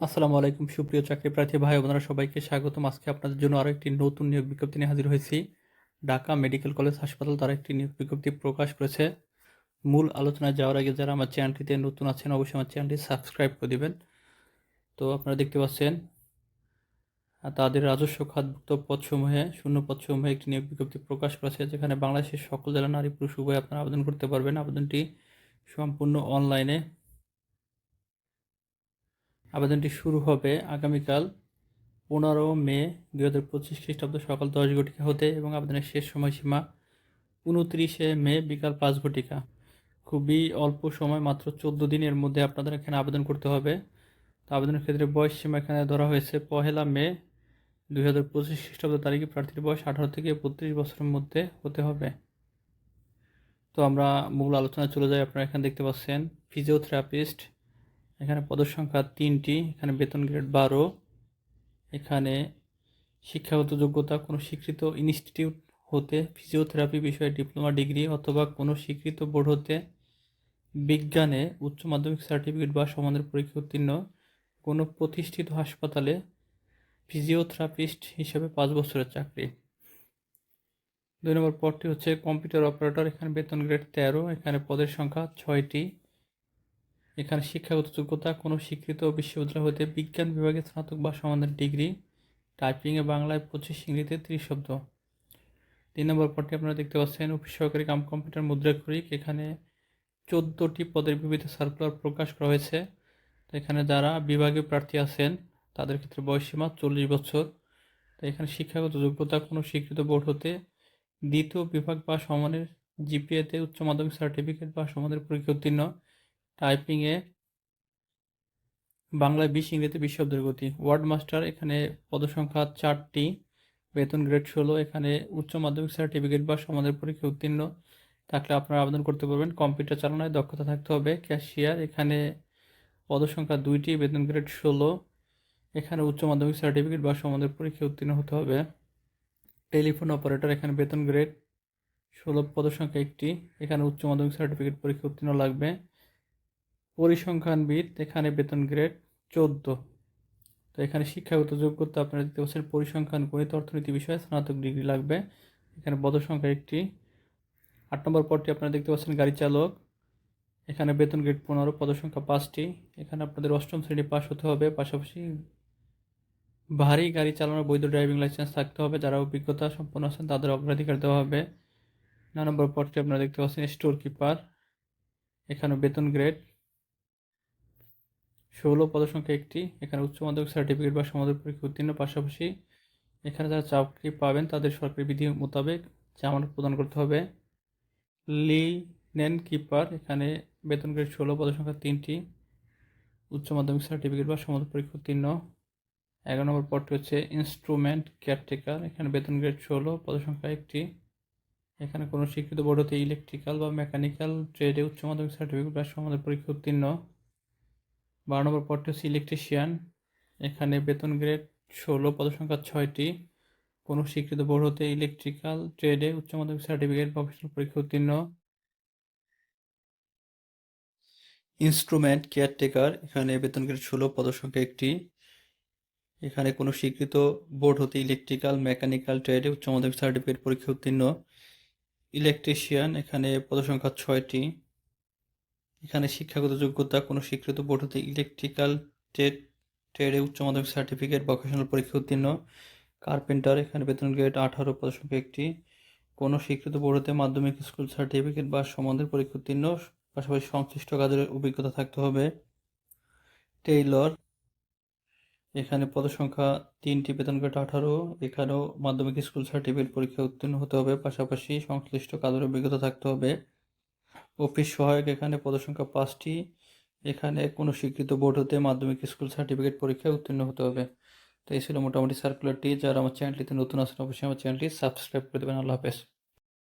আসসালামু আলাইকুম, সুপ্রিয় চাকরি প্রার্থী ভাই, বোনেরা, সবাইকে স্বাগতম। আজকে আপনাদের জন্য আরও একটি নতুন নিয়োগ বিজ্ঞপ্তি নিয়ে হাজির হয়েছি। ঢাকা মেডিকেল কলেজ হাসপাতাল তারা একটি নিয়োগ বিজ্ঞপ্তি প্রকাশ করেছে। মূল আলোচনায় যাওয়ার আগে যারা আমার চ্যানেলটিতে নতুন আছেন, অবশ্যই আমার চ্যানেলটি সাবস্ক্রাইব করে দিবেন। তো আপনারা দেখতে পাচ্ছেন তাদের রাজস্ব খাতভুক্ত পদসমূহে, শূন্য পদসমূহে একটি নিয়োগ বিজ্ঞপ্তি প্রকাশ করেছে, যেখানে বাংলাদেশের সকল জেলা নারী পুরুষ উভয় আপনারা আবেদন করতে পারবেন। আবেদনটি সম্পূর্ণ অনলাইনে আবেদনটি শুরু হবে আগামীকাল পনেরো মে দুই হাজার পঁচিশ খ্রিস্টাব্দ সকাল দশ ঘটিকা হতে এবং আবেদনের শেষ সময়সীমা উনত্রিশে মে বিকাল পাঁচ ঘটিকা। খুবই অল্প সময়, মাত্র চোদ্দ দিনের মধ্যে আপনাদের এখানে আবেদন করতে হবে। তো আবেদনের ক্ষেত্রে বয়স সীমা এখানে ধরা হয়েছে পহেলা মে দুই হাজার পঁচিশ খ্রিস্টাব্দ তারিখে প্রার্থীর বয়স আঠারো থেকে বত্রিশ বছরের মধ্যে হতে হবে। তো আমরা মূল আলোচনায় চলে যাই, আপনারা এখানে দেখতে পাচ্ছেন ফিজিওথেরাপিস্ট এখানে পদের সংখ্যা তিনটি, এখানে বেতন গ্রেড বারো, এখানে শিক্ষাগত যোগ্যতা, কোনো স্বীকৃত ইনস্টিটিউট হতে ফিজিওথেরাপি বিষয়ে ডিপ্লোমা ডিগ্রি অথবা কোনো স্বীকৃত বোর্ড হতে, বিজ্ঞানে উচ্চ মাধ্যমিক সার্টিফিকেট বা সমানের পরীক্ষা উত্তীর্ণ, কোনো প্রতিষ্ঠিত হাসপাতালে ফিজিওথেরাপিস্ট হিসেবে পাঁচ বছরের চাকরি। দুই নম্বর পদটি হচ্ছে কম্পিউটার অপারেটর এখানে বেতন গ্রেড তেরো, এখানে পদের সংখ্যা ছয়টি। এখানে শিক্ষাগত যোগ্যতা, কোনো স্বীকৃত বিশ্ববিদ্যালয় হতে বিজ্ঞান বিভাগে স্নাতক বা সমানের ডিগ্রি, টাইপিংয়ে বাংলায় পঁচিশ ইংরেজিতে ত্রিশ শব্দ। তিন নম্বর পদটি আপনারা দেখতে পাচ্ছেন, অফিস সহকারী কাম কম্পিউটার মুদ্রা মুদ্রাক্ষরিক। এখানে চোদ্দোটি পদের বিবিধ সার্কুলার প্রকাশ করা হয়েছে। তো এখানে যারা বিভাগীয় প্রার্থী আছেন, তাদের ক্ষেত্রে বয়সীমা চল্লিশ বছর। তো এখানে শিক্ষাগত যোগ্যতা, কোনো স্বীকৃত বোর্ড হতে দ্বিতীয় বিভাগ বা সমানের জিপিএতে উচ্চ মাধ্যমিক সার্টিফিকেট বা সমানের পরীক্ষা উত্তীর্ণ। টাইপিংয়ে বাংলায় বিশ ইংরেজিতে বিশ শব্দের গতি। ওয়ার্ড মাস্টার এখানে পদসংখ্যা চারটি, বেতন গ্রেড ষোলো, এখানে উচ্চ মাধ্যমিক সার্টিফিকেট বা সমাজের পরীক্ষা উত্তীর্ণ। থাকলে আপনারা আবেদন করতে পারবেন। কম্পিউটার চালানোয় দক্ষতা থাকতে হবে। ক্যাশিয়ার এখানে পদসংখ্যা দুইটি, বেতন গ্রেড ষোলো, এখানে উচ্চ মাধ্যমিক সার্টিফিকেট বা সমাজের পরীক্ষা উত্তীর্ণ হতে হবে। টেলিফোন অপারেটর এখানে বেতন গ্রেড ষোলো, পদসংখ্যা একটি, এখানে উচ্চ মাধ্যমিক সার্টিফিকেট পরীক্ষা উত্তীর্ণ লাগবে। পরিসংখ্যানবিদ, এখানে বেতন গ্রেড চোদ্দ। তো এখানে শিক্ষাগত যোগ্যতা আপনারা দেখতে পাচ্ছেন, পরিসংখ্যান, গণিত, অর্থনীতি বিষয়ে স্নাতক ডিগ্রি লাগবে। এখানে সংখ্যা একটি। আট নম্বর পদটি আপনারা দেখতে পাচ্ছেন, গাড়ি চালক। এখানে বেতন গ্রেড পনেরো পদসংখ্যা পাঁচটি। এখানে আপনাদের অষ্টম শ্রেণি পাস হতে হবে, পাশাপাশি ভারী গাড়ি চালানোর বৈধ ড্রাইভিং লাইসেন্স থাকতে হবে। যারা অভিজ্ঞতা সম্পন্ন আছেন, তাদের অগ্রাধিকার দেওয়া হবে। ন নম্বর পদটি আপনারা দেখতে পাচ্ছেন স্টোর কিপার এখানে বেতন গ্রেড ষোলো পদসংখ্যা একটি, এখানে উচ্চ মাধ্যমিক সার্টিফিকেট বা সমাধান পরীক্ষা উত্তীর্ণ পাশাপাশি এখানে যারা চাকরি পাবেন তাদের সরকারি বিধি মোতাবেক জামানত প্রদান করতে হবে। লি নেন কিপার, এখানে বেতন গ্রেড ষোলো, পদসংখ্যা তিনটি, উচ্চ মাধ্যমিক সার্টিফিকেট বা সমাধান পরীক্ষা উত্তীর্ণ। এগারো নম্বর পদটি হচ্ছে ইনস্ট্রুমেন্ট কেয়ারটেকার এখানে বেতন গ্রেড ষোলো, পদসংখ্যা একটি। এখানে কোনো স্বীকৃত বোর্ড হতে ইলেকট্রিক্যাল বা মেকানিক্যাল ট্রেডে উচ্চ মাধ্যমিক সার্টিফিকেট বা সমাধান পরীক্ষা উত্তীর্ণ। বারো নম্বর পদটি হচ্ছে ইলেকট্রিশিয়ান এখানে বেতন গ্রেড ষোলো, পদসংখ্যা ছয়টি। কোনো স্বীকৃত বোর্ড হতে ইলেকট্রিক্যাল ট্রেডে উচ্চ মাধ্যমিক সার্টিফিকেট প্রফেশনাল পরীক্ষা উত্তীর্ণ। ইনস্ট্রুমেন্ট কেয়ারটেকার এখানে বেতন গ্রেড ষোলো, পদসংখ্যা একটি। এখানে কোনো স্বীকৃত বোর্ড হতে ইলেকট্রিক্যাল মেকানিক্যাল ট্রেডে উচ্চ মাধ্যমিক সার্টিফিকেট পরীক্ষা উত্তীর্ণ। ইলেকট্রিশিয়ান এখানে পদসংখ্যা ছয়টি। এখানে শিক্ষাগত যোগ্যতা, কোনো স্বীকৃত বোর্ড হতে ইলেকট্রিক্যাল ট্রেড ট্রেডে উচ্চ মাধ্যমিক সার্টিফিকেট ভোকেশনাল পরীক্ষা উত্তীর্ণ। কার্পেন্টার এখানে বেতন গ্রেড আঠারো পদসংখ্যা একটি। কোনো স্বীকৃত বোর্ড হতে মাধ্যমিক স্কুল সার্টিফিকেট বা সমানের পরীক্ষা উত্তীর্ণ। পাশাপাশি সংশ্লিষ্ট কাজের অভিজ্ঞতা থাকতে হবে। টেইলর এখানে পদসংখ্যা তিনটি, বেতন গ্রেড আঠারো। এখানেও মাধ্যমিক স্কুল সার্টিফিকেট পরীক্ষা উত্তীর্ণ হতে হবে। পাশাপাশি সংশ্লিষ্ট কাজের অভিজ্ঞতা থাকতে হবে। অফিস সহায়ক এখানে পদসংখ্যা পাঁচটি। এখানে কোনো স্বীকৃত বোর্ড হতে মাধ্যমিক স্কুল সার্টিফিকেট পরীক্ষায় উত্তীর্ণ হতে হবে। তো এই ছিল মোটামুটি সার্কুলারটি যারা আমার চ্যানেলটিতে নতুন আসেন অবশ্যই আমার চ্যানেলটি সাবস্ক্রাইব করে দেবেন। আল্লাহ হাফেজ।